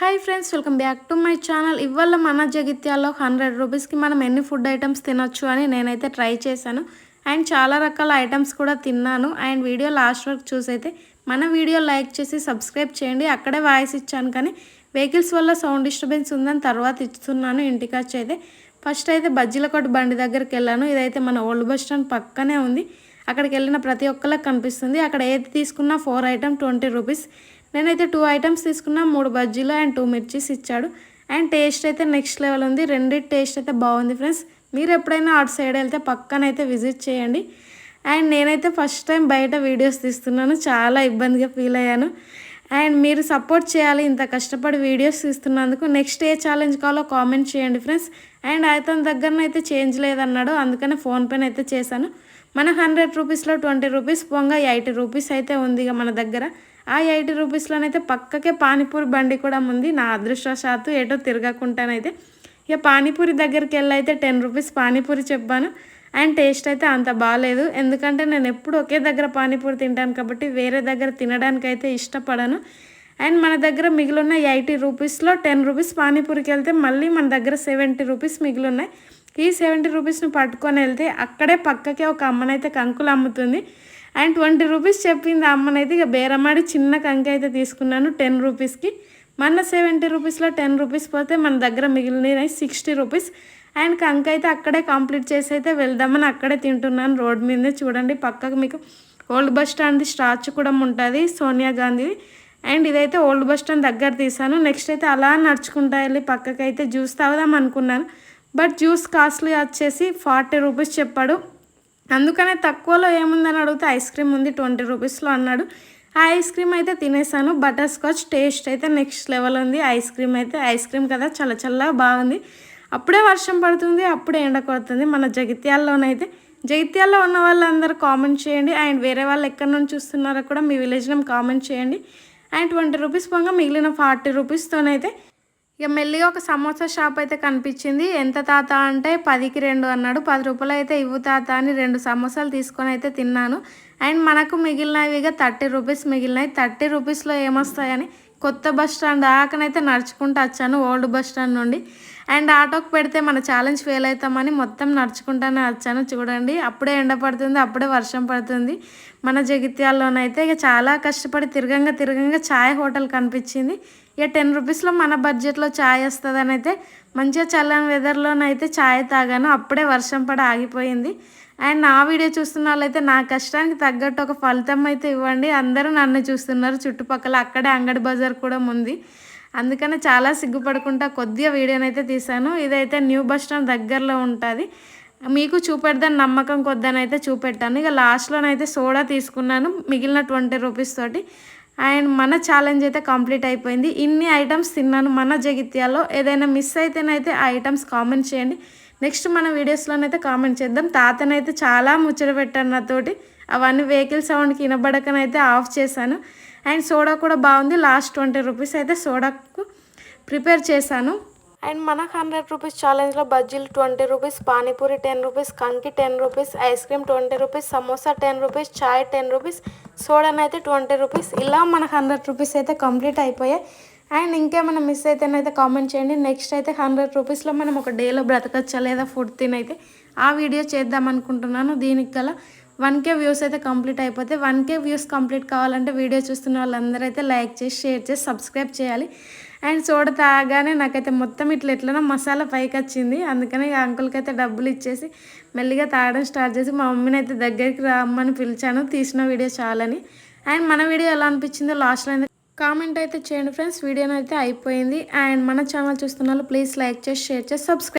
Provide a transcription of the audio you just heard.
Hi friends welcome back to my channel ఇవాళ మన జగిత్యాల్లో hundred రూపీస్కి మనం ఎన్ని ఫుడ్ ఐటమ్స్ తినొచ్చు అని నేనైతే ట్రై చేశాను. అండ్ చాలా రకాల ఐటమ్స్ కూడా తిన్నాను. అండ్ వీడియో లాస్ట్ వరకు చూసైతే మన వీడియో లైక్ చేసి సబ్స్క్రైబ్ చేయండి. అక్కడే వాయిస్ ఇచ్చాను కానీ వెహికల్స్ వల్ల సౌండ్ డిస్టర్బెన్స్ ఉందని తర్వాత ఇస్తున్నాను ఇంటికి వచ్చి అయితే ఫస్ట్ అయితే బజ్జీలకోట బండి దగ్గరికి వెళ్ళాను. ఇదైతే మన ఓల్డ్ బస్ స్టాండ్ పక్కనే ఉంది. అక్కడికి వెళ్ళిన ప్రతి ఒక్కరికి కనిపిస్తుంది. అక్కడ ఏది తీసుకున్నా ఫోర్ ఐటమ్ ట్వంటీ రూపీస్ నేనైతే టూ ఐటమ్స్ తీసుకున్నా మూడు బజ్జీలు అండ్ టూ మిర్చీస్ ఇచ్చాడు. అండ్ టేస్ట్ అయితే నెక్స్ట్ లెవెల్ ఉంది. రెండింటి టేస్ట్ అయితే బాగుంది ఫ్రెండ్స్ మీరు ఎప్పుడైనా అటు సైడ్ వెళ్తే పక్కనైతే విజిట్ చేయండి. అండ్ నేనైతే ఫస్ట్ టైం బయట వీడియోస్ తీస్తున్నాను. చాలా ఇబ్బందిగా ఫీల్ అయ్యాను. అండ్ మీరు సపోర్ట్ చేయాలి ఇంత కష్టపడి వీడియోస్ తీస్తున్నందుకు నెక్స్ట్ ఏ ఛాలెంజ్ కావాలో కామెంట్ చేయండి ఫ్రెండ్స్ అండ్ అతని దగ్గరనైతే చేంజ్ లేదన్నాడు. అందుకనే ఫోన్పేనైతే చేశాను. మన హండ్రెడ్ రూపీస్లో ట్వంటీ రూపీస్ పోగా ఎయిటీ రూపీస్ అయితే ఉంది ఇక మన దగ్గర. ఆ ఎయిటీ రూపీస్లోనైతే పక్కకే పానీపూరి బండి కూడా ఉంది. నా అదృష్టవశాత్తు ఏటో తిరగకుండానైతే ఇక పానీపూరి దగ్గరికి వెళ్ళి అయితే టెన్ రూపీస్ పానీపూరి చెప్పాను. అండ్ టేస్ట్ అయితే అంత బాగాలేదు ఎందుకంటే నేను ఎప్పుడు ఒకే దగ్గర పానీపూరి తింటాను కాబట్టి వేరే దగ్గర తినడానికి అయితే ఇష్టపడను. అండ్ మన దగ్గర మిగిలిన ఎయిటీ రూపీస్లో టెన్ రూపీస్ పానీపూరికి వెళ్తే మళ్ళీ మన దగ్గర సెవెంటీ రూపీస్ మిగిలిన్నాయి. ఈ సెవెంటీ రూపీస్ని పట్టుకొని వెళ్తే అక్కడే పక్కకే ఒక అమ్మనైతే కంకులు అమ్ముతుంది. అండ్ ట్వంటీ రూపీస్ చెప్పింది అమ్మనైతే ఇక బేరమాడి చిన్న కంకి అయితే తీసుకున్నాను టెన్ రూపీస్కి మన సెవెంటీ రూపీస్లో టెన్ రూపీస్ పోతే మన దగ్గర మిగిలిన సిక్స్టీ రూపీస్ అండ్ కంక అయితే అక్కడే కంప్లీట్ చేసి అయితే వెళ్దామని అక్కడే తింటున్నాను రోడ్ మీదే. చూడండి పక్కకు మీకు ఓల్డ్ బస్ స్టాండ్ది స్టాచ్యూ కూడా ఉంటుంది సోనియా గాంధీది అండ్ ఇదైతే ఓల్డ్ బస్ స్టాండ్ దగ్గర తీసాను నెక్స్ట్ అయితే అలా నడుచుకుంటా వెళ్ళి పక్కకి అయితే జ్యూస్ తాగుదాం అనుకున్నాను. బట్ జ్యూస్ కాస్ట్లీ వచ్చేసి ఫార్టీ రూపీస్ చెప్పాడు. అందుకనే తక్కువలో ఏముందని అడిగితే ఐస్ క్రీమ్ ఉంది ట్వంటీ రూపీస్లో అన్నాడు. ఆ ఐస్ క్రీమ్ అయితే తినేసాను. బటర్ స్కాచ్ టేస్ట్ అయితే నెక్స్ట్ లెవెల్ ఉంది. ఐస్ క్రీమ్ అయితే ఐస్ క్రీమ్ కదా చల్ల చల్లగా బాగుంది. అప్పుడే వర్షం పడుతుంది అప్పుడే ఎండ కొడుతుంది మన జగిత్యాల్లోనైతే. జగిత్యాల్లో ఉన్న వాళ్ళందరూ కామెంట్ చేయండి. అండ్ వేరే వాళ్ళు ఎక్కడి నుంచి చూస్తున్నారో కూడా మీ విలేజ్ నేమ్ కామెంట్ చేయండి. అండ్ ట్వంటీ రూపీస్ పోగా మిగిలిన ఫార్టీ రూపీస్తోనైతే ఇక మెల్లిగా ఒక సమోసా షాప్ అయితే కనిపించింది. ఎంత తాత అంటే పదికి రెండు అన్నాడు. పది రూపాయలు అయితే ఇవ్వు తాత అని రెండు సమోసాలు తీసుకొని అయితే తిన్నాను. అండ్ మనకు మిగిలినవి ఇక థర్టీ రూపీస్ మిగిలినాయి. థర్టీ రూపీస్లో ఏమొస్తాయని కొత్త బస్ స్టాండ్ దాకానైతే నడుచుకుంటూ వచ్చాను ఓల్డ్ బస్ స్టాండ్ నుండి. అండ్ ఆటోకి పెడితే మన ఛాలెంజ్ ఫెయిల్ అవుతామని మొత్తం నడుచుకుంటానే వచ్చాను. చూడండి అప్పుడే ఎండ పడుతుంది అప్పుడే వర్షం పడుతుంది. మన జగిత్యాల్లోనైతే ఇక చాలా కష్టపడి తిరగంగా తిరగంగా ఛాయ్ హోటల్ కనిపించింది. ఇక టెన్ రూపీస్లో మన బడ్జెట్లో ఛాయ్ వస్తుందని అయితే మంచిగా చల్లని వెదర్లోనైతే ఛాయ్ తాగాను. అప్పుడే వర్షం పడి ఆగిపోయింది. అండ్ నా వీడియో చూస్తున్న వాళ్ళైతే నా కష్టానికి తగ్గట్టు ఒక ఫలితం అయితే ఇవ్వండి. అందరూ నన్ను చూస్తున్నారు. చుట్టుపక్కల అక్కడే అంగడి బజార్ కూడా ఉంది. అందుకనే చాలా సిగ్గుపడకుండా కొద్దిగా వీడియోనైతే తీశాను. ఇదైతే న్యూ బస్ స్టాండ్ దగ్గరలో ఉంటుంది. మీకు చూపెడదాని నమ్మకం కొద్దని అయితే చూపెట్టాను. ఇక లాస్ట్లోనైతే సోడా తీసుకున్నాను మిగిలిన ట్వంటీ రూపీస్ తోటి. అండ్ మన ఛాలెంజ్ అయితే కంప్లీట్ అయిపోయింది. ఇన్ని ఐటమ్స్ తిన్నాను. మన జగిత్యాలో ఏదైనా మిస్ అయితేనైతే ఆ ఐటమ్స్ కామెంట్ చేయండి. నెక్స్ట్ మన వీడియోస్లోనైతే కామెంట్ చేద్దాం. తాతనైతే చాలా ముచ్చట పెట్టాను నాతోటి. అవన్నీ వెహికల్ సౌండ్కి వినబడకనైతే ఆఫ్ చేశాను. అండ్ సోడా కూడా బాగుంది. లాస్ట్ ట్వంటీ రూపీస్ అయితే సోడాకు ప్రిపేర్ చేశాను. అండ్ మనకు హండ్రెడ్ రూపీస్ ఛాలెంజ్లో బజ్జీలు twenty rupees panipuri ten rupees కంకి ten rupees ice cream twenty rupees samosa ten rupees చాయ్ టెన్ రూపీస్ సోడానైతే ట్వంటీ రూపీస్. ఇలా మనకు హండ్రెడ్ రూపీస్ అయితే కంప్లీట్ అయిపోయాయి. అండ్ ఇంకేమైనా మిస్ అయితేనైతే కామెంట్ చేయండి. నెక్స్ట్ అయితే హండ్రెడ్ రూపీస్లో మనం ఒక డేలో బ్రతకచ్చా లేదా ఫుడ్ తినైతే ఆ వీడియో చేద్దాం అనుకుంటున్నాను. దీనికి గల వన్ కే వ్యూస్ అయితే కంప్లీట్ అయిపోతే వన్ కే వ్యూస్ కంప్లీట్ కావాలంటే వీడియో చూస్తున్న వాళ్ళందరూ అయితే లైక్ చేసి షేర్ చేసి సబ్స్క్రైబ్ చేయాలి. అండ్ చూడ తాగానే నాకైతే మొత్తం ఇట్లా ఎట్లనో మసాలా పైకి వచ్చింది అందుకని అంకుల్కి అయితే డబ్బులు ఇచ్చేసి మెల్లిగా తాగడం స్టార్ట్ చేసి మా మమ్మీని అయితే దగ్గరికి రమ్మని పిలిచాను. తీసిన వీడియో చాలని. అండ్ మన వీడియో ఎలా అనిపించిందో లాస్ట్లో అయితే కామెంట్ అయితే చేయండి ఫ్రెండ్స్. వీడియోనైతే అయిపోయింది. అండ్ మన ఛానల్ చూస్తున్న ప్లీజ్ లైక్ చేసి షేర్ చేసి సబ్స్క్రైబ్